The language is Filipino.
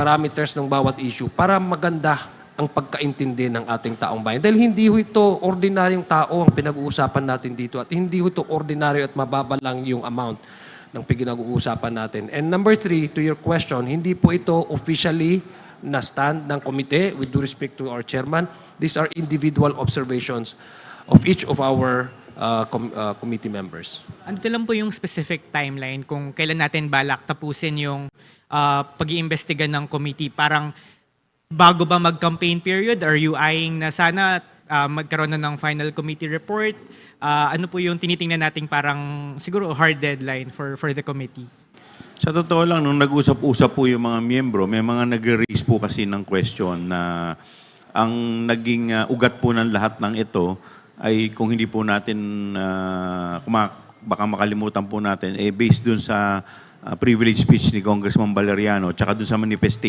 parameters ng bawat issue para maganda ang pagkaintindi ng ating taong bayan. Dahil hindi ho ito ordinaryong tao ang pinag-uusapan natin dito at hindi ho ito ordinaryo at mababa lang yung amount ng pinag-uusapan natin. And number three, to your question, hindi po ito officially na stand ng komite with due respect to our chairman. These are individual observations of each of our uh, com- uh, committee members. Ano lang po yung specific timeline kung kailan natin balak tapusin yung uh, pag-iimbestiga ng committee? Parang bago ba mag-campaign period? Are you eyeing na sana uh, magkaroon na ng final committee report? Uh, ano po yung tinitingnan nating parang siguro hard deadline for for the committee? Sa totoo lang, nung nag-usap-usap po yung mga miyembro, may mga nag-raise po kasi ng question na ang naging uh, ugat po ng lahat ng ito ay kung hindi po natin, uh, kuma- baka makalimutan po natin, eh, based dun sa uh, privilege speech ni Congressman Valeriano tsaka dun sa manifestation